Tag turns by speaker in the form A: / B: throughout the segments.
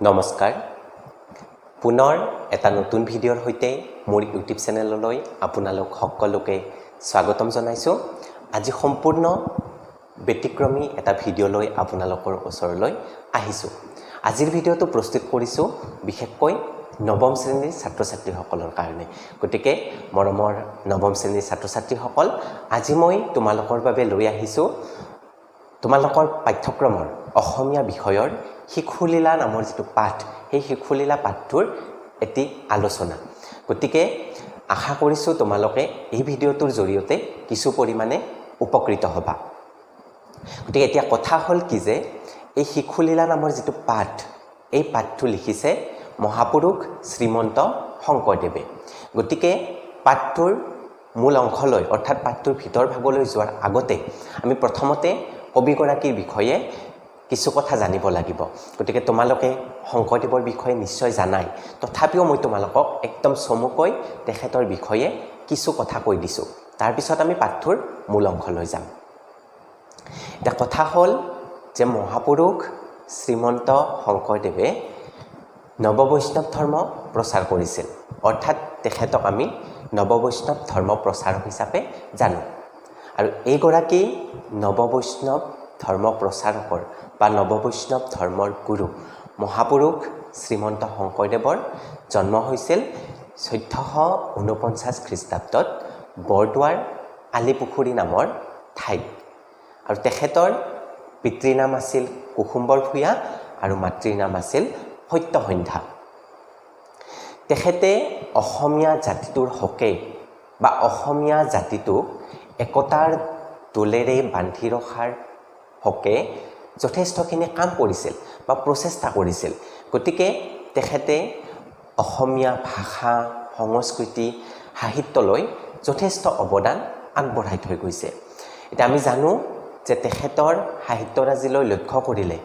A: নমস্কাৰ। পুনৰ এটা নতুন ভিডিঅ'ৰ সৈতে মোৰ ইউটিউব চেনেললৈ আপোনালোক সকলোকে স্বাগতম জনাইছোঁ। আজি সম্পূৰ্ণ ব্যতিক্ৰমী এটা ভিডিঅ' লৈ আপোনালোকৰ ওচৰলৈ আহিছোঁ। আজিৰ ভিডিঅ'টো প্ৰস্তুত কৰিছোঁ বিশেষকৈ নৱম শ্ৰেণীৰ ছাত্ৰ ছাত্ৰীসকলৰ কাৰণে। গতিকে মৰমৰ নৱম শ্ৰেণীৰ ছাত্ৰ ছাত্ৰীসকল আজি মই তোমালোকৰ বাবে লৈ আহিছোঁ তোমালোকৰ পাঠ্যক্ৰমৰ অসমীয়া বিষয়ৰ শিশুলীলা নামৰ যিটো পাঠ সেই শিশুলীলা পাঠটোৰ এটি আলোচনা। গতিকে আশা কৰিছোঁ তোমালোকে এই ভিডিঅ'টোৰ জৰিয়তে কিছু পৰিমাণে উপকৃত হ'বা। গতিকে এতিয়া কথা হ'ল কি যে এই শিশুলীলা নামৰ যিটো পাঠ এই পাঠটো লিখিছে মহাপুৰুষ শ্ৰীমন্ত শংকৰদেৱে। গতিকে পাঠটোৰ মূল অংশলৈ অৰ্থাৎ পাঠটোৰ ভিতৰ ভাগলৈ যোৱাৰ আগতে আমি প্ৰথমতে কবিগৰাকীৰ বিষয়ে কিছু কথা জানিব লাগিব। গতিকে তোমালোকে শংকৰদেৱৰ বিষয়ে নিশ্চয় জানাই। তথাপিও মই তোমালোকক একদম চমুকৈ তেখেতৰ বিষয়ে কিছু কথা কৈ দিছোঁ। তাৰপিছত আমি পাঠটোৰ মূল অংশলৈ যাম। এতিয়া কথা হ'ল যে মহাপুৰুষ শ্ৰীমন্ত শংকৰদেৱে নৱবৈষ্ণৱ ধৰ্ম প্ৰচাৰ কৰিছিল। অৰ্থাৎ তেখেতক আমি নৱবৈষ্ণৱ ধৰ্ম প্ৰচাৰক হিচাপে জানো। আৰু এইগৰাকী নৱবৈষ্ণৱ ধৰ্ম প্ৰচাৰকৰ বা নৱবৈষ্ণৱ ধৰ্মৰ গুৰু মহাপুৰুষ শ্ৰীমন্ত শংকৰদেৱৰ জন্ম হৈছিল চৈধ্যশ ঊনপঞ্চাছ খ্ৰীষ্টাব্দত বৰদোৱাৰ আলিপুখুৰী নামৰ ঠাইত। আৰু তেখেতৰ পিতৃৰ নাম আছিল কুসুম্বৰ ভূঞা আৰু মাতৃৰ নাম আছিল সত্যসন্ধ্যা। তেখেতে অসমীয়া জাতিটোৰ হকে বা অসমীয়া জাতিটোক একতাৰ দোলেৰে বান্ধি ৰখাৰ হকে যথেষ্টখিনি কাম কৰিছিল বা প্ৰচেষ্টা কৰিছিল। গতিকে তেখেতে অসমীয়া ভাষা সংস্কৃতি সাহিত্যলৈ যথেষ্ট অৱদান আগবঢ়াই থৈ গৈছে। এতিয়া আমি জানো যে তেখেতৰ সাহিত্যৰাজিলৈ লক্ষ্য কৰিলে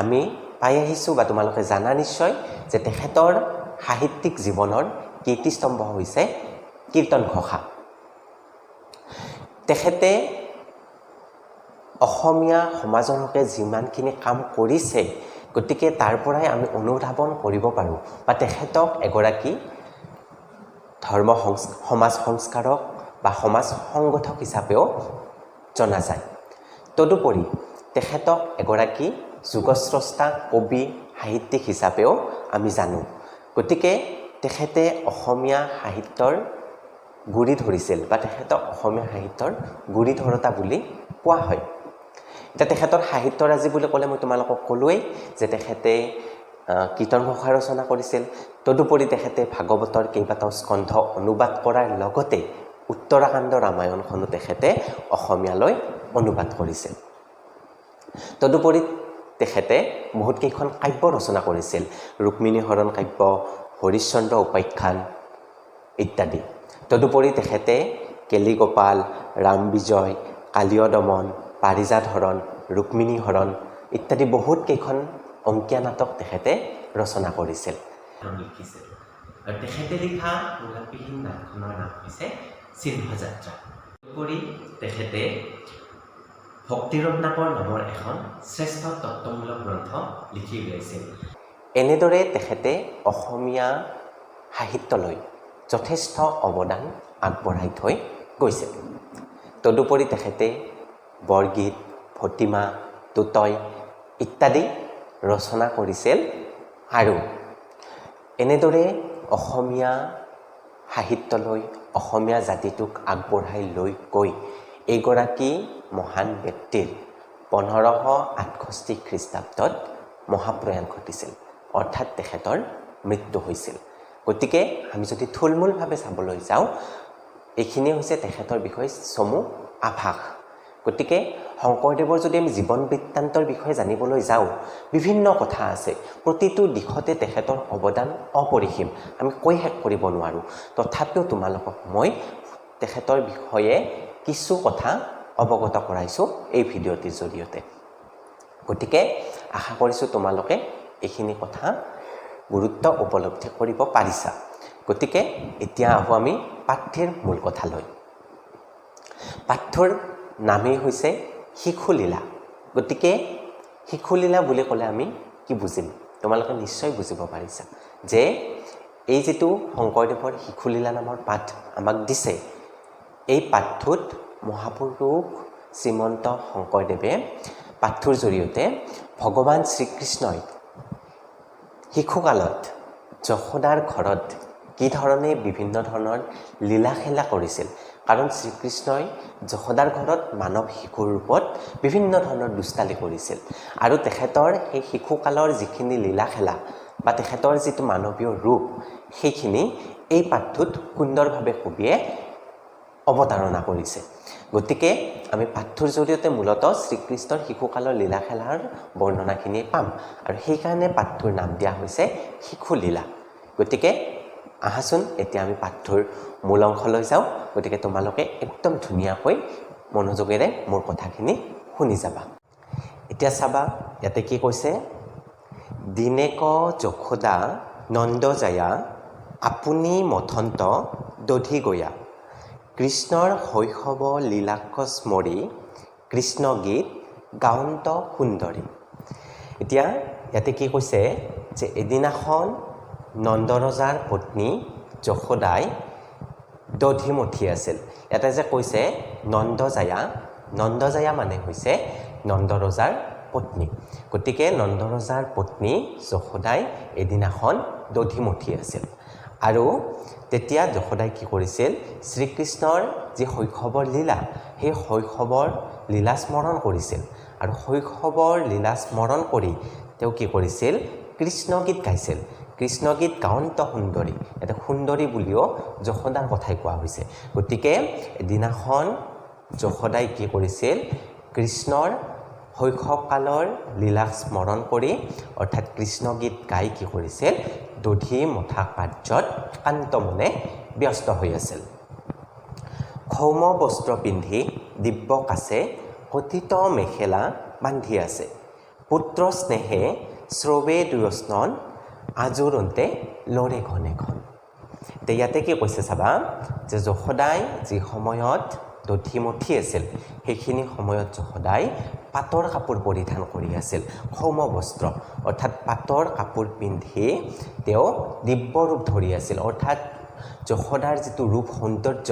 A: আমি পাই আহিছোঁ বা তোমালোকে জানা নিশ্চয় যে তেখেতৰ সাহিত্যিক জীৱনৰ কীৰ্তিস্তম্ভ হৈছে কীৰ্তন ঘোষা। তেখেতে অসমীয়া সমাজৰ হকে যিমানখিনি কাম কৰিছে গতিকে তাৰ পৰাই আমি অনুধাৱন কৰিব পাৰোঁ। বা তেখেতক এগৰাকী ধৰ্ম সংস সমাজ সংস্কাৰক বা সমাজ সংগঠক হিচাপেও জনা যায়। তদুপৰি তেখেতক এগৰাকী যুগস্ৰষ্টা কবি সাহিত্যিক হিচাপেও আমি জানো। গতিকে তেখেতে অসমীয়া সাহিত্যৰ গুৰি ধৰিছিল বা তেখেতক অসমীয়া সাহিত্যৰ গুৰি ধৰোতা বুলি কোৱা হয়। এতিয়া তেখেতৰ সাহিত্যৰাজি বুলি ক'লে মই তোমালোকক ক'লোৱেই যে তেখেতে কীৰ্তন ঘোষা ৰচনা কৰিছিল। তদুপৰি তেখেতে ভাগৱতৰ কেইবাটাও স্কন্ধ অনুবাদ কৰাৰ লগতে উত্তৰাখণ্ড ৰামায়ণখনো তেখেতে অসমীয়ালৈ অনুবাদ কৰিছিল। তদুপৰি তেখেতে বহুতকেইখন কাব্য ৰচনা কৰিছিল। ৰুক্মিণী হৰণ কাব্য হৰিশ্চন্দ্ৰ উপাখ্যান ইত্যাদি। তদুপৰি তেখেতে কেলিগোপাল ৰাম বিজয় কালীয় দমন পাৰিজাত হৰণ ৰুক্মিণী হৰণ ইত্যাদি বহুতকেইখন অংকীয়া নাটক তেখেতে ৰচনা কৰিছিল। লিখিছিল। আৰু তেখেতে লিখা গোলাপীহীন নাটখনৰ নাম হৈছে চিহ্নযাত্ৰা তদুপৰি তেখেতে ভক্তিৰত্নাকৰ নামৰ এখন শ্ৰেষ্ঠ তত্ত্বমূলক গ্ৰন্থ লিখি উলিয়াইছিল। এনেদৰে তেখেতে অসমীয়া সাহিত্যলৈ যথেষ্ট অৱদান আগবঢ়াই থৈ গৈছিল। তদুপৰি তেখেতে বৰগীত ভটিমা টুতয় ইত্যাদি ৰচনা কৰিছিল আৰু এনেদৰে অসমীয়া সাহিত্যলৈ অসমীয়া জাতিটোক আগবঢ়াই লৈ গৈ এইগৰাকী মহান ব্যক্তিৰ পোন্ধৰশ আঠষষ্ঠি খ্ৰীষ্টাব্দত মহাপ্ৰয়াণ ঘটিছিল অৰ্থাৎ তেখেতৰ মৃত্যু হৈছিল। গতিকে আমি যদি থুলমূলভাৱে চাবলৈ যাওঁ এইখিনিয়ে হৈছে তেখেতৰ বিষয়ে চমু আভাস। গতিকে শংকৰদেৱৰ যদি আমি জীৱন বৃত্তান্তৰ বিষয়ে জানিবলৈ যাওঁ বিভিন্ন কথা আছে। প্ৰতিটো দিশতে তেখেতৰ অৱদান অপৰিসীম। আমি কৈ শেষ কৰিব নোৱাৰোঁ। তথাপিও তোমালোকক মই তেখেতৰ বিষয়ে কিছু কথা অৱগত কৰাইছোঁ এই ভিডিঅ'টিৰ জৰিয়তে। গতিকে আশা কৰিছোঁ তোমালোকে এইখিনি কথা গুৰুত্ব উপলব্ধি কৰিব পাৰিছা। গতিকে এতিয়া আহোঁ আমি পাঠ্যৰ মূল কথালৈ। পাঠ্যৰ নামেই হৈছে শিশুলীলা গতিকে শিশুলীলা বুলি ক'লে আমি কি বুজিম? তোমালোকে নিশ্চয় বুজিব পাৰিছা যে এই যিটো শংকৰদেৱৰ শিশুলীলা নামৰ পাঠ আমাক দিছে এই পাঠটোত মহাপুৰুষ শ্ৰীমন্ত শংকৰদেৱে পাঠটোৰ জৰিয়তে ভগৱান শ্ৰীকৃষ্ণই শিশুকালত যশোদাৰ ঘৰত কি ধৰণে বিভিন্ন ধৰণৰ লীলা খেলা কৰিছিল কাৰণ শ্ৰীকৃষ্ণই যশোদাৰ ঘৰত মানৱ শিশুৰ ৰূপত বিভিন্ন ধৰণৰ দুষ্টালি কৰিছিল। আৰু তেখেতৰ সেই শিশুকালৰ যিখিনি লীলা খেলা বা তেখেতৰ যিটো মানৱীয় ৰূপ সেইখিনি এই পাঠটোত সুন্দৰভাৱে কবিয়ে অৱতাৰণা কৰিছে। গতিকে আমি পাঠটোৰ জৰিয়তে মূলতঃ শ্ৰীকৃষ্ণৰ শিশুকালৰ লীলা খেলাৰ বৰ্ণনাখিনিয়ে পাম। আৰু সেইকাৰণে পাঠটোৰ নাম দিয়া হৈছে শিশুলীলা। গতিকে আহাচোন এতিয়া আমি পাঠটোৰ মূল অংশলৈ যাওঁ। গতিকে তোমালোকে একদম ধুনীয়াকৈ মনোযোগেৰে মোৰ কথাখিনি শুনি যাবা। এতিয়া চাবা ইয়াতে কি কৈছে? দিনেক যশোদা নন্দজায়া আপুনি মথন্ত দধি গয়া। কৃষ্ণৰ শৈশৱ লীলাক্ষ স্মৰি কৃষ্ণ গীত গাৱন্ত সুন্দৰী। এতিয়া ইয়াতে কি কৈছে? যে এদিনাখন নন্দৰজাৰ পত্নী যশোদাই দধিমঠি আছিল। ইয়াতে যে কৈছে নন্দজায়া নন্দজায়া মানে হৈছে নন্দৰজাৰ পত্নী। গতিকে নন্দৰজাৰ পত্নী যশোদাই এদিনাখন দধিমঠি আছিল। আৰু তেতিয়া যশোদাই কি কৰিছিল শ্ৰীকৃষ্ণৰ যি শৈশৱৰ লীলা সেই শৈশৱৰ লীলা স্মৰণ কৰিছিল। আৰু শৈশৱৰ লীলা স্মৰণ কৰি তেওঁ কি কৰিছিল কৃষ্ণগীত গাইছিল। কৃষ্ণগীত গাৱন্ত সুন্দৰী ইয়াতে সুন্দৰী বুলিও যশোদাৰ কথাই কোৱা হৈছে। গতিকে এদিনাখন যশোদাই কি কৰিছিল? কৃষ্ণৰ শৈশৱকালৰ লীলা স্মৰণ কৰি অৰ্থাৎ কৃষ্ণগীত গাই কি কৰিছিল? দধি মথা কাৰ্যত শান্ত মনে ব্যস্ত হৈ আছিল। সৌম বস্ত্ৰ পিন্ধি দিব্য কাছে কঠিত মেখেলা বান্ধি আছে। পুত্ৰ স্নেহে শ্ৰৱে দুয়স্নন আজোৰন্তে লৰে ঘনে ঘন। এতিয়া ইয়াতে কি কৈছে চাবা? যে যশোদাই যি সময়ত দধিমঠি আছিল সেইখিনি সময়ত যশোদাই পাটৰ কাপোৰ পৰিধান কৰি আছিল সৌম বস্ত্ৰ। অৰ্থাৎ পাটৰ কাপোৰ পিন্ধি তেওঁ দিব্য ৰূপ ধৰি আছিল। অৰ্থাৎ যশোদাৰ যিটো ৰূপ সৌন্দৰ্য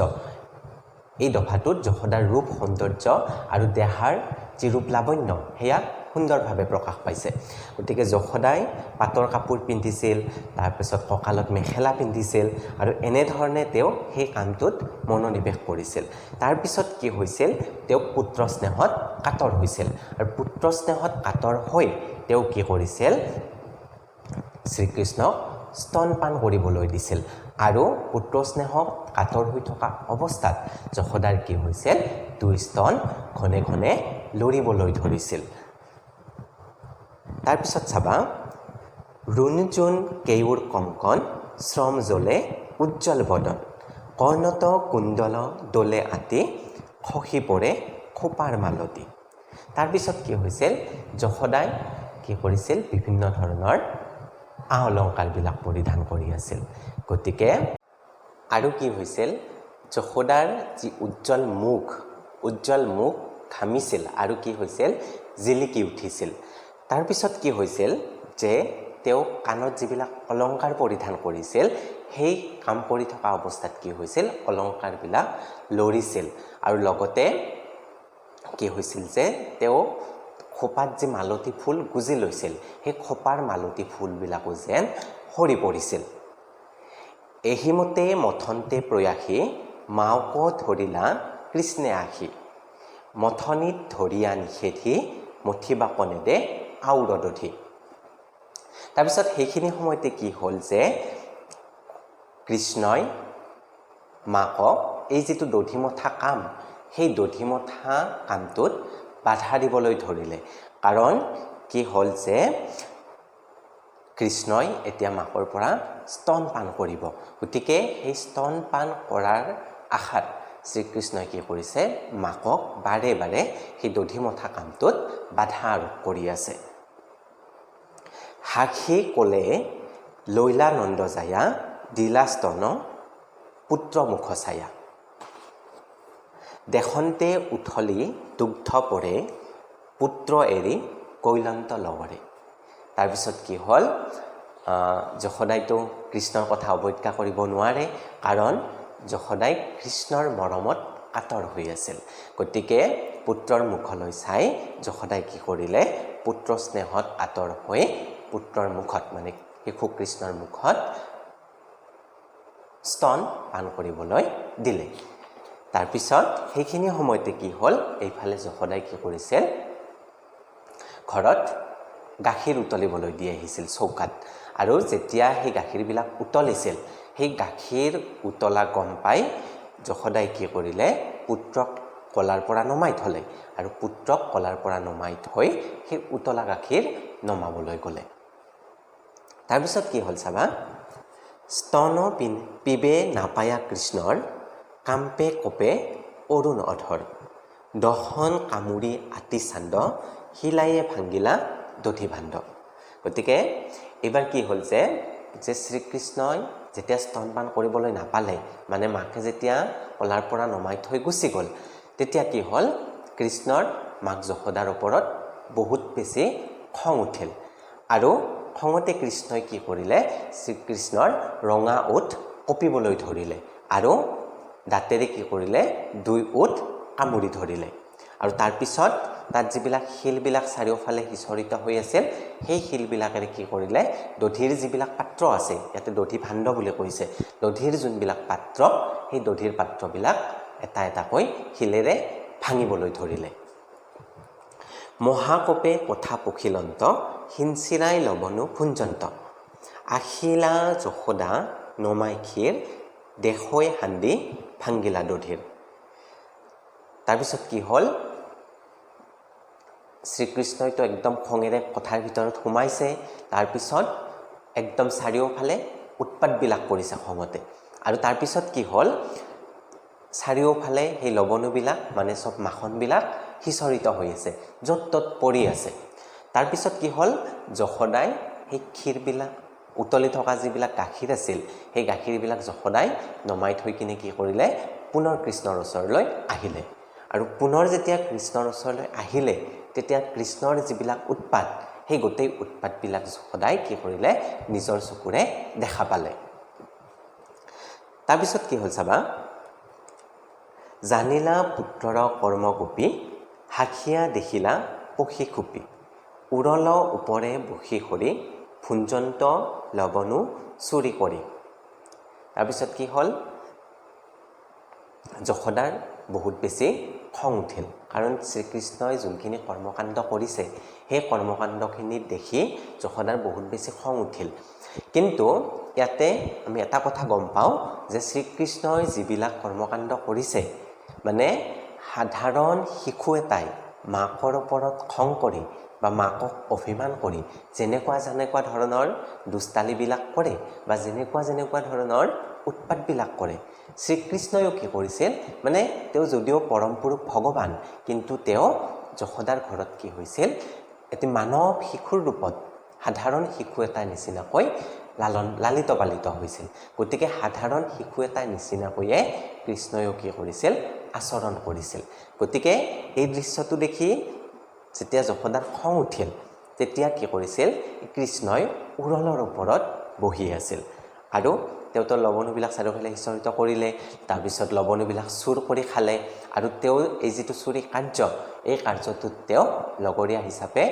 A: এই দফাটোত যশোদাৰ ৰূপ সৌন্দৰ্য আৰু দেহাৰ যি ৰূপ লাৱণ্য সেয়া সুন্দৰভাৱে প্ৰকাশ পাইছে। গতিকে যশোদাই পাটৰ কাপোৰ পিন্ধিছিল তাৰপিছত কঁকালত মেখেলা পিন্ধিছিল আৰু এনেধৰণে তেওঁ সেই কামটোত মনোনিৱেশ কৰিছিল। তাৰপিছত কি হৈছিল? তেওঁ পুত্ৰ স্নেহত কাতৰ হৈছিল। আৰু পুত্ৰ স্নেহত কাতৰ হৈ তেওঁ কি কৰিছিল? শ্ৰীকৃষ্ণক স্তনপান কৰিবলৈ দিছিল আৰু পুত্ৰ স্নেহক কাতৰ হৈ থকা অৱস্থাত যশোদাৰ কি হৈছিল? দুই স্তন ঘনে ঘনে লৰিবলৈ ধৰিছিল। তাৰপিছত চাবা ৰুণজোন কেউৰ কংকন শ্ৰম জ্বলে উজ্জ্বল বদন। কৰ্ণত কুণ্ডল দলে আতি, খহি পৰে খোপাৰ মালতী। তাৰপিছত কি হৈছিল? যশোদাই কি কৰিছিল? বিভিন্ন ধৰণৰ আ অলংকাৰবিলাক পৰিধান কৰি আছিল। গতিকে আৰু কি হৈছিল? যশোদাৰ যি উজ্জ্বল মুখ উজ্জ্বল মুখ ঘামিছিল। আৰু কি হৈছিল? জিলিকি উঠিছিল। তাৰপিছত কি হৈছিল যে তেওঁ কাণত যিবিলাক অলংকাৰ পৰিধান কৰিছিল সেই কাম কৰি থকা অৱস্থাত কি হৈছিল? অলংকাৰবিলাক লৰিছিল। আৰু লগতে কি হৈছিল যে তেওঁ খোপাত যি মালতী ফুল গুজি লৈছিল সেই খোপাৰ মালতী ফুলবিলাকো যেন সৰি পৰিছিল। এহিমতে মথন্তে প্ৰয়াসী মাওক ধৰিলা কৃষ্ণে আহি। মথনিত ধৰিয়া নিষেধি মঠিবাকনেদে আউৰদধি তাৰপিছত সেইখিনি সময়তে কি হ'ল যে কৃষ্ণই মাকক এই যিটো দধিমথা কাম সেই দধিমথা কামটোত বাধা দিবলৈ ধৰিলে। কাৰণ কি হ'ল যে কৃষ্ণই এতিয়া মাকৰ পৰা স্তন পান কৰিব। গতিকে সেই স্তন পান কৰাৰ আশাত শ্ৰীকৃষ্ণই কি কৰিছে মাকক বাৰে বাৰে সেই দধিমথা কামটোত বাধা আৰোপ কৰি আছে। সাক্ষী ক'লে লৈলা নন্দজায়া দিলা স্তন পুত্ৰ মুখ ছায়া দেশন্তে উঠলি দুগ্ধ পৰে পুত্ৰ এৰি কৈলন্ত লগৰে তাৰপিছত কি হ'ল? যশোদাইতো কৃষ্ণৰ কথা অৱজ্ঞা কৰিব নোৱাৰে কাৰণ যশোদাই কৃষ্ণৰ মৰমত কাতৰ হৈ আছিল। গতিকে পুত্ৰৰ মুখলৈ চাই যশোদাই কি কৰিলে পুত্ৰ স্নেহত আঁতৰ হৈ পুত্ৰৰ মুখত মানে শিশু কৃষ্ণৰ মুখত স্তন পান কৰিবলৈ দিলে। তাৰপিছত সেইখিনি সময়তে কি হ'ল এইফালে যশোদাই কি কৰিছিল ঘৰত গাখীৰ উতলিবলৈ দি আহিছিল চৌকাত। আৰু যেতিয়া সেই গাখীৰবিলাক উতলিছিল সেই গাখীৰ উতলা গম পাই যশোদাই কি কৰিলে পুত্ৰক কলাৰ পৰা নমাই থ'লে। আৰু পুত্ৰক কলাৰ পৰা নমাই থৈ সেই উতলা গাখীৰ নমাবলৈ গ'লে। তাৰপিছত কি হ'ল চাবা? স্তন পিবে নাপায়া কৃষ্ণৰ কাম্পে কপে অৰুণ অধৰ। দহন কামুৰি আতি চান্দ শিলায়ে ভাংগিলা দধি ভাণ্ড। গতিকে এইবাৰ কি হ'ল যে যে শ্ৰীকৃষ্ণই যেতিয়া স্তনপান কৰিবলৈ নাপালে মানে মাকে যেতিয়া কলাৰ পৰা নমাই থৈ গুচি গ'ল তেতিয়া কি হ'ল? কৃষ্ণৰ মাক যশোদাৰ ওপৰত বহুত বেছি খং উঠিল। আৰু খঙতে কৃষ্ণই কি কৰিলে? শ্ৰীকৃষ্ণৰ ৰঙা ওঠ কঁপিবলৈ ধৰিলে আৰু দাঁতেৰে কি কৰিলে? দুই ওঠ কামুৰি ধৰিলে। আৰু তাৰপিছত তাত যিবিলাক শিলবিলাক চাৰিওফালে সিঁচৰিত হৈ আছিল সেই শিলবিলাকেৰে কি কৰিলে? দধিৰ যিবিলাক পাত্ৰ আছে ইয়াতে দধি ভাণ্ড বুলি কৈছে দধিৰ যোনবিলাক পাত্ৰ সেই দধিৰ পাত্ৰবিলাক এটা এটাকৈ শিলেৰে ভাঙিবলৈ ধৰিলে। মহাকপে কথা পখিলন্ত হিঞ্চিৰাই লবনো ভুঞ্জন্ত। আশিলা যশোদা নমাই ক্ষীৰ দেশৈ হান্দি ভাংগিলা দধিৰ। তাৰপিছত কি হ'ল? শ্ৰীকৃষ্ণইতো একদম খঙেৰে কথাৰ ভিতৰত সোমাইছে। তাৰপিছত একদম চাৰিওফালে উৎপাতবিলাক কৰিছে খঙতে। আৰু তাৰপিছত কি হ'ল? চাৰিওফালে সেই লৱণবিলাক মানে চব মাখনবিলাক সিঁচৰিত হৈ আছে য'ত ত'ত পৰি আছে। তাৰপিছত কি হ'ল? যশোদাই সেই ক্ষীৰবিলাক উতলি থকা যিবিলাক গাখীৰ আছিল সেই গাখীৰবিলাক যশোদাই নমাই থৈ কিনে কি কৰিলে? পুনৰ কৃষ্ণৰ ওচৰলৈ আহিলে। আৰু পুনৰ যেতিয়া কৃষ্ণৰ ওচৰলৈ আহিলে তেতিয়া কৃষ্ণৰ যিবিলাক উৎপাত সেই গোটেই উৎপাতবিলাক যশোদাই কি কৰিলে? নিজৰ চকুৰে দেখা পালে। তাৰপিছত কি হ'ল চাবা? জানিলা পুত্ৰৰ কৰ্মগোপী সাক্ষীয়া দেখিলা পক্ষী খুপি। উৰল ওপৰে বসি সৰি ভুঞ্জন্ত লৱণো চুৰি কৰি। তাৰপিছত কি হ'ল? যশোদাৰ বহুত বেছি খং উঠিল। কাৰণ শ্ৰীকৃষ্ণই যোনখিনি কৰ্মকাণ্ড কৰিছে সেই কৰ্মকাণ্ডখিনি দেখি যশোদাৰ বহুত বেছি খং উঠিল। কিন্তু ইয়াতে আমি এটা কথা গম পাওঁ যে শ্ৰীকৃষ্ণই যিবিলাক কৰ্মকাণ্ড কৰিছে মানে সাধাৰণ শিশু এটাই মাকৰ ওপৰত খং কৰি বা মাকক অভিমান কৰি যেনেকুৱা যেনেকুৱা ধৰণৰ দুষ্টালিবিলাক কৰে বা যেনেকুৱা যেনেকুৱা ধৰণৰ উৎপাতবিলাক কৰে শ্ৰীকৃষ্ণইও কি কৰিছিল? মানে তেওঁ যদিও পৰম পুৰুষ ভগৱান কিন্তু তেওঁ যশোদাৰ ঘৰত কি হৈছিল? এটি মানৱ শিশুৰ ৰূপত সাধাৰণ শিশু এটাৰ নিচিনাকৈ লালন লালিত পালিত হৈছিল। গতিকে সাধাৰণ শিশু এটাৰ নিচিনাকৈয়ে কৃষ্ণইও কি কৰিছিল? আচৰণ কৰিছিল। গতিকে এই দৃশ্যটো দেখি যেতিয়া যশোদাৰ খং উঠিল তেতিয়া কি কৰিছিল? কৃষ্ণই উৰলৰ ওপৰত বহি আছিল। আৰু তেওঁতো লৱণবিলাক চাৰিওফালে সিঁচৰিত কৰিলে তাৰপিছত লৱণবিলাক চুৰ কৰি খালে। আৰু তেওঁৰ এই যিটো চুৰি কাৰ্য এই কাৰ্যটোত তেওঁ লগৰীয়া হিচাপে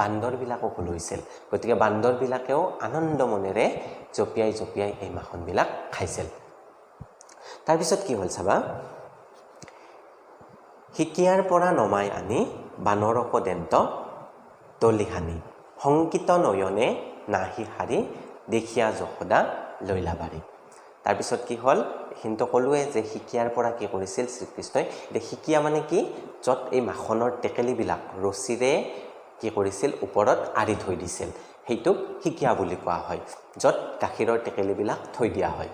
A: বান্দৰবিলাককো লৈছিল। গতিকে বান্দৰবিলাকেও আনন্দ মনেৰে জঁপিয়াই জঁপিয়াই এই মাখনবিলাক খাইছিল। তাৰপিছত কি হ'ল চাবা? শিকিয়াৰ পৰা নমাই আনি বানৰক দেন্ত তলিহানি সংকিত নয়নে নাহি সাৰি দেখিয়া যশোদা লৈলাবাৰী তাৰপিছত কি হ'ল? এইখিনিতো ক'লোৱে যে শিকিয়াৰ পৰা কি কৰিছিল শ্ৰীকৃষ্ণই? এতিয়া শিকিয়া মানে কি? য'ত এই মাখনৰ টেকেলিবিলাক ৰছীৰে কি কৰিছিল? ওপৰত আঁৰি থৈ দিছিল। সেইটোক শিকিয়া বুলি কোৱা হয় য'ত গাখীৰৰ টেকেলিবিলাক থৈ দিয়া হয়।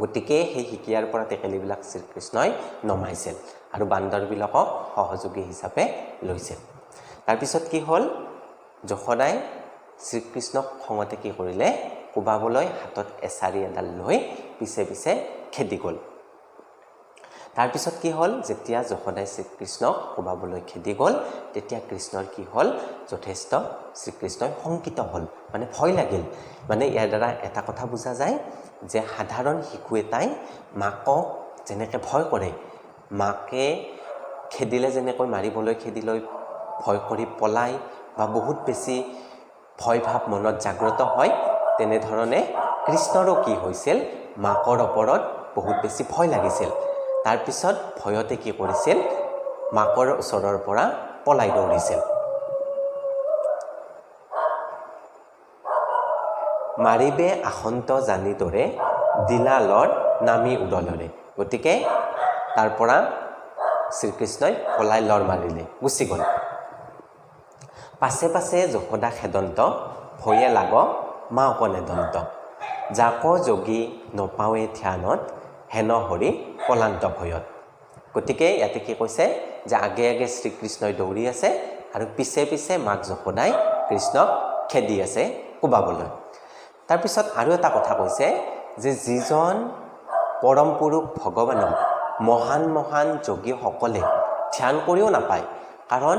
A: গতিকে সেই শিকিয়াৰ পৰা টেকেলিবিলাক শ্ৰীকৃষ্ণই নমাইছিল। আৰু বান্দৰবিলাকক সহযোগী হিচাপে লৈছিল তাৰপিছত কি হ'ল? যশোদাই শ্ৰীকৃষ্ণক খঙতে কি কৰিলে? কোবাবলৈ হাতত এছাৰি এডাল লৈ পিছে পিছে খেদি গ'ল। তাৰপিছত কি হ'ল? যেতিয়া যশোদাই শ্ৰীকৃষ্ণক কোবাবলৈ খেদি গ'ল তেতিয়া কৃষ্ণৰ কি হ'ল? যথেষ্ট শ্ৰীকৃষ্ণই শংকিত হ'ল। মানে ভয় লাগিল। মানে ইয়াৰ দ্বাৰা এটা কথা বুজা যায় যে সাধাৰণ শিশু এটাই মাকক যেনেকৈ ভয় কৰে মাকে খেদিলে যেনেকৈ মাৰিবলৈ খেদিলৈ ভয় কৰি পলায় বা বহুত বেছি ভয় ভাৱ মনত জাগ্ৰত হয় তেনেধৰণে কৃষ্ণৰো কি হৈছিল? মাকৰ ওপৰত বহুত বেছি ভয় লাগিছিল। তাৰপিছত ভয়তে কি কৰিছিল? মাকৰ ওচৰৰ পৰা পলাই দৌৰিছিল। মাৰিবে আসন্ত জানি দৰে দিলালৰ নামি উদলৰে। গতিকে তাৰ পৰা শ্ৰীকৃষ্ণই পলাই লৰ মাৰিলে গুচি গ'ল। পাছে পাছে যশোদা খেদন্ত ভয়ে লাগ মা অকনেদন্ত জাক যোগী নপাৱে ধ্যানত হেন হৰি পলান্ত ভয়ত। গতিকে ইয়াতে কি কৈছে যে আগে আগে শ্ৰীকৃষ্ণই দৌৰি আছে আৰু পিছে পিছে মাক যশোদাই কৃষ্ণক খেদি আছে কোবাবলৈ। তাৰপিছত আৰু এটা কথা কৈছে যে যিজন পৰম পুৰুষ ভগৱানক মহান মহান যোগীসকলে ধ্যান কৰিও নাপায়। কাৰণ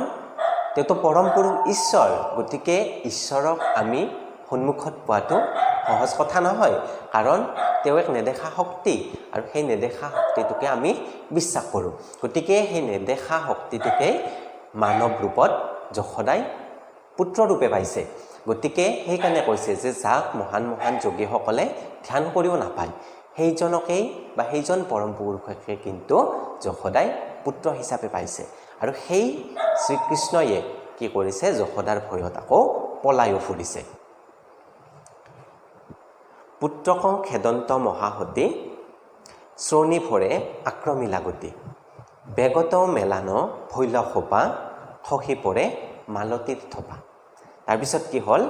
A: তেওঁতো পৰম পুৰুষ ঈশ্বৰ গতিকে ঈশ্বৰক আমি সন্মুখত পোৱাটো সহজ কথা নহয়। কাৰণ তেওঁ এক নেদেখা শক্তি আৰু সেই নেদেখা শক্তিটোকে আমি বিশ্বাস কৰোঁ। গতিকে সেই নেদেখা শক্তিটোকে মানৱ ৰূপত যশোদাই পুত্ৰৰূপে পাইছে। গতিকে সেইকাৰণে কৈছে যে যাক মহান মহান যোগীসকলে ধ্যান কৰিও নাপায়। সেইজনকেই বা সেইজন পৰম পুৰুষকে কিন্তু যশোদাই পুত্ৰ হিচাপে পাইছে। আৰু সেই শ্ৰীকৃষ্ণয়ে কি কৰিছে? যশোদাৰ ভয়ত আকৌ পলায়ো ফুৰিছে। পুত্ৰক খেদন্ত মহাসতী শ্ৰণী ভৰে আক্ৰমী লাগতি। বেগত মেলান ভৈল সোপা খহি পৰে মালতীৰ থপা। তাৰপিছত কি হ'ল?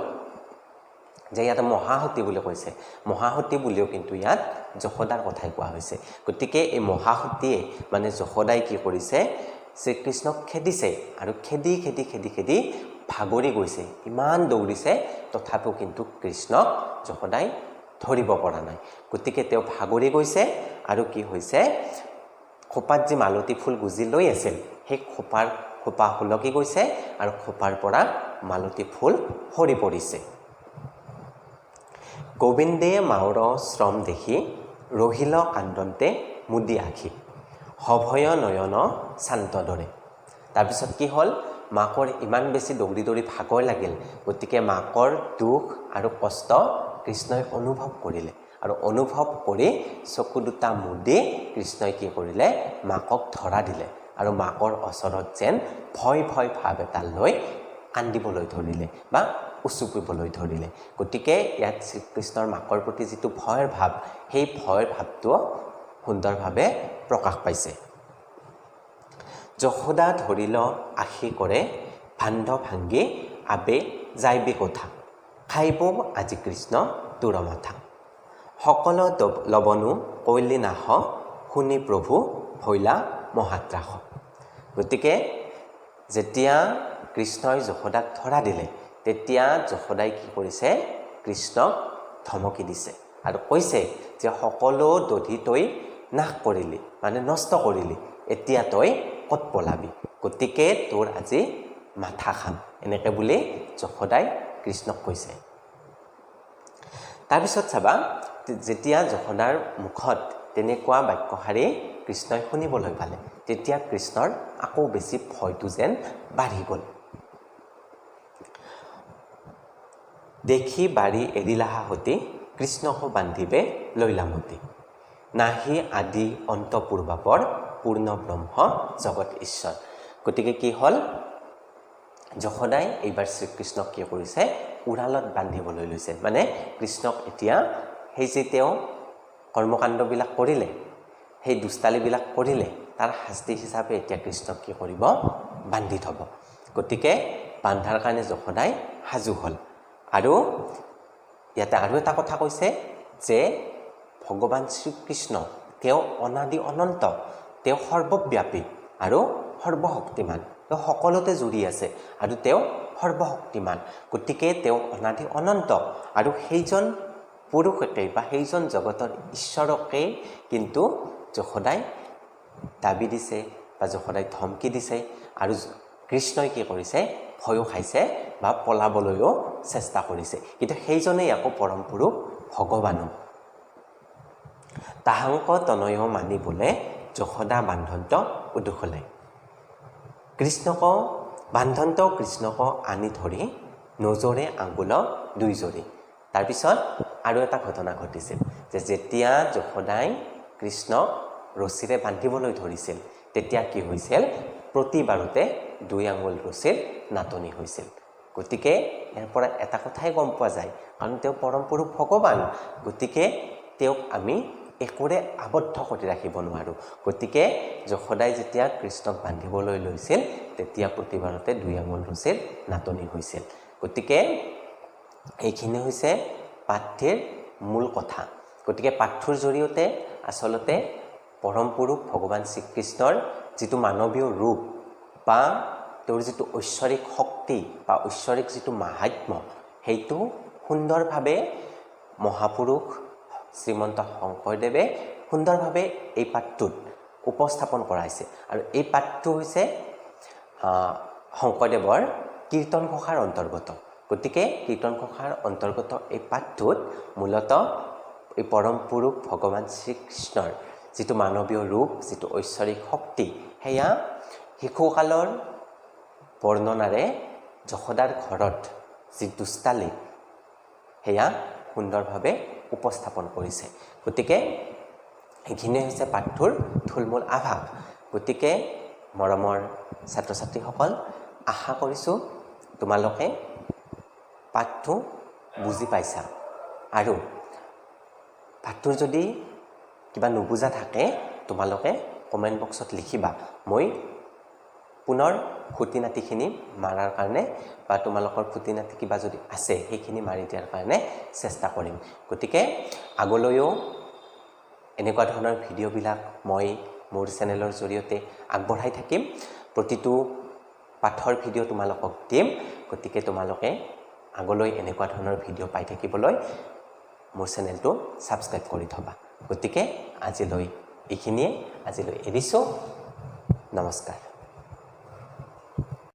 A: যে ইয়াতে মহাসতী বুলি কৈছে। মহাসতী বুলিও কিন্তু ইয়াত যশোদাৰ কথাই কোৱা হৈছে। গতিকে এই মহাসতীয়ে মানে যশোদাই কি কৰিছে? শ্ৰীকৃষ্ণক খেদিছে আৰু খেদি খেদি খেদি খেদি ভাগৰি গৈছে। ইমান দৌৰিছে তথাপিও কিন্তু কৃষ্ণক যশোদাই ধৰিব পৰা নাই। গতিকে তেওঁ ভাগৰি গৈছে আৰু কি হৈছে? খোপাত যি মালতী ফুল গুজি লৈ আছিল সেই খোপাৰ খোপা সুলকি গৈছে আৰু খোপাৰ পৰা মালতী ফুল সৰি পৰিছে। গোবিন্দে মাউৰ শ্ৰম দেখি ৰহিল কান্দন্তে মুদি আখি সভয় নয়ন শান্ত দৰে তাৰপিছত কি হ'ল মাকৰ ইমান বেছি দৌৰি দৌৰি ভাগৰ লাগিল গতিকে মাকৰ দুখ আৰু কষ্ট কৃষ্ণই অনুভৱ কৰিলে আৰু অনুভৱ কৰি চকু দুটা মুদি কৃষ্ণই কি কৰিলে মাকক ধৰা দিলে আৰু মাকৰ ওচৰত যেন ভয় ভয় ভাৱ এটা লৈ কান্দিবলৈ ধৰিলে বা উচুপিবলৈ ধৰিলে। গতিকে ইয়াত শ্ৰীকৃষ্ণৰ মাকৰ প্ৰতি যিটো ভয়ৰ ভাৱ সেই ভয়ৰ ভাৱটো সুন্দৰভাৱে প্ৰকাশ পাইছে। যশোদা ধৰিল আশী কৰে ভাণ্ড ভাংগি আবে যাইবি কথা খাইব আজি কৃষ্ণ তোৰ মাথা সকলো লবনো কৈলি নাহ শুনি প্ৰভু ভৈলা মহাত্ৰাস। গতিকে যেতিয়া কৃষ্ণই যশোদাক ধৰা দিলে তেতিয়া যশোদাই কি কৰিছে? কৃষ্ণক ধমকি দিছে। আৰু কৈছে যে সকলো দধি তই নাশ কৰিলি মানে নষ্ট কৰিলি। এতিয়া তই ক'ত পলাবি? গতিকে তোৰ আজি মাথা খাম। এনেকৈ বুলি যশোদাই কৃষ্ণক কৈছে। তাৰপিছত চাবা যেতিয়া যশোদাৰ মুখত তেনেকুৱা বাক্যশাৰী কৃষ্ণই শুনিবলৈ পালে তেতিয়া কৃষ্ণৰ আকৌ বেছি ভয়টো যেন বাঢ়ি গ'ল। দেখি বাৰী এৰিলাহা সতী কৃষ্ণক বান্ধিবে লৈলামতী নাহি আদি অন্ত পূৰ্বাপৰ পূৰ্ণ ব্ৰহ্ম জগত ঈশ্বৰ। গতিকে কি হ'ল? যশোদাই এইবাৰ শ্ৰীকৃষ্ণক কি কৰিছে? উৰালত বান্ধিবলৈ লৈছে। মানে কৃষ্ণক এতিয়া সেই যে তেওঁ কৰ্মকাণ্ডবিলাক কৰিলে সেই দুষ্টালিবিলাক কৰিলে তাৰ শাস্তি হিচাপে এতিয়া কৃষ্ণক কি কৰিব? বান্ধি থ'ব। গতিকে বান্ধাৰ কাৰণে যশোদাই সাজু হ'ল। আৰু ইয়াতে আৰু এটা কথা কৈছে যে ভগৱান শ্ৰীকৃষ্ণ, তেওঁ অনাদি অনন্ত, তেওঁ সৰ্বব্যাপী আৰু সৰ্বশক্তিমান। তেওঁ সকলোতে জুৰি আছে আৰু তেওঁ সৰ্বশক্তিমান। গতিকে তেওঁ অনাদি অনন্ত আৰু সেইজন পুৰুষকে বা সেইজন জগতৰ ঈশ্বৰকে কিন্তু যশোদাই দাবি দিছে বা যশোদাই ধমকি দিছে আৰু কৃষ্ণই কি কৰিছে? ভয়ো খাইছে বা পলাবলৈও চেষ্টা কৰিছে। কিন্তু সেইজনেই আকৌ পৰম পুৰুষ ভগৱানো। তাহাংক তনয় মানি বোলে যশোদা বান্ধন্ত উদুখলাই কৃষ্ণক বান্ধন্ত কৃষ্ণক আনি ধৰি নজৰে আঙুল দুইজৰি তাৰপিছত আৰু এটা ঘটনা ঘটিছিল যে যেতিয়া যশোদাই কৃষ্ণক ৰছীৰে বান্ধিবলৈ ধৰিছিল তেতিয়া কি হৈছিল? প্ৰতিবাৰতে দুই আঙুল ৰছীৰ নাটনি হৈছিল। গতিকে ইয়াৰ পৰা এটা কথাই গম পোৱা যায়। কাৰণ তেওঁ পৰম পুৰুষ ভগৱান। গতিকে তেওঁক আমি একোৰে আবদ্ধ কৰি ৰাখিব নোৱাৰোঁ। গতিকে যশোদাই যেতিয়া কৃষ্ণক বান্ধিবলৈ লৈছিল তেতিয়া প্ৰতিবাৰতে দুই আঙুল ৰছীৰ নাটনি হৈছিল। গতিকে এইখিনি হৈছে পাঠ্যৰ মূল কথা। গতিকে পাঠ্যৰ জৰিয়তে আচলতে পৰম পুৰুষ ভগৱান শ্ৰীকৃষ্ণৰ যিটো মানৱীয় ৰূপ বা তেওঁৰ যিটো ঐশ্বৰিক শক্তি বা ঐশ্বৰিক যিটো মাহাত্ম্য সেইটো সুন্দৰভাৱে মহাপুৰুষ শ্ৰীমন্ত শংকৰদেৱে সুন্দৰভাৱে এই পাঠটোত উপস্থাপন কৰাইছে আৰু এই পাঠটো হৈছে শংকৰদেৱৰ কীৰ্তন ঘোষাৰ অন্তৰ্গত। গতিকে কীৰ্তন ঘোষাৰ অন্তৰ্গত এই পাঠটোত মূলতঃ এই পৰম পুৰুষ ভগৱান শ্ৰীকৃষ্ণৰ যিটো মানৱীয় ৰূপ যিটো ঐশ্বৰিক শক্তি সেয়া শিশুকালৰ বৰ্ণনাৰে যশোদাৰ ঘৰত যি দুষ্টালি সেয়া সুন্দৰভাৱে উপস্থাপন কৰিছে। গতিকে এইখিনিয়ে হৈছে পাঠটোৰ থুলমূল আভাস। গতিকে মৰমৰ ছাত্ৰ ছাত্ৰীসকল আশা কৰিছোঁ তোমালোকে পাঠটো বুজি পাইছা। আৰু পাঠটোৰ যদি কিবা নুবুজা থাকে তোমালোকে কমেণ্ট বক্সত লিখিবা। মই পুনৰ খুটি নাতিখিনি মাৰাৰ কাৰণে বা তোমালোকৰ খুটি নাতি কিবা যদি আছে সেইখিনি মাৰি দিয়াৰ কাৰণে চেষ্টা কৰিম। গতিকে আগলৈও এনেকুৱা ধৰণৰ ভিডিঅ'বিলাক মই মোৰ চেনেলৰ জৰিয়তে আগবঢ়াই থাকিম। প্ৰতিটো পাঠৰ ভিডিঅ' তোমালোকক দিম। গতিকে তোমালোকে আগলৈ এনেকুৱা ধৰণৰ ভিডিঅ' পাই থাকিবলৈ মোৰ চেনেলটো ছাবস্ক্ৰাইব কৰি থ'বা। গতিকে আজিলৈ এইখিনিয়ে আজিলৈ এৰিছোঁ। নমস্কাৰ।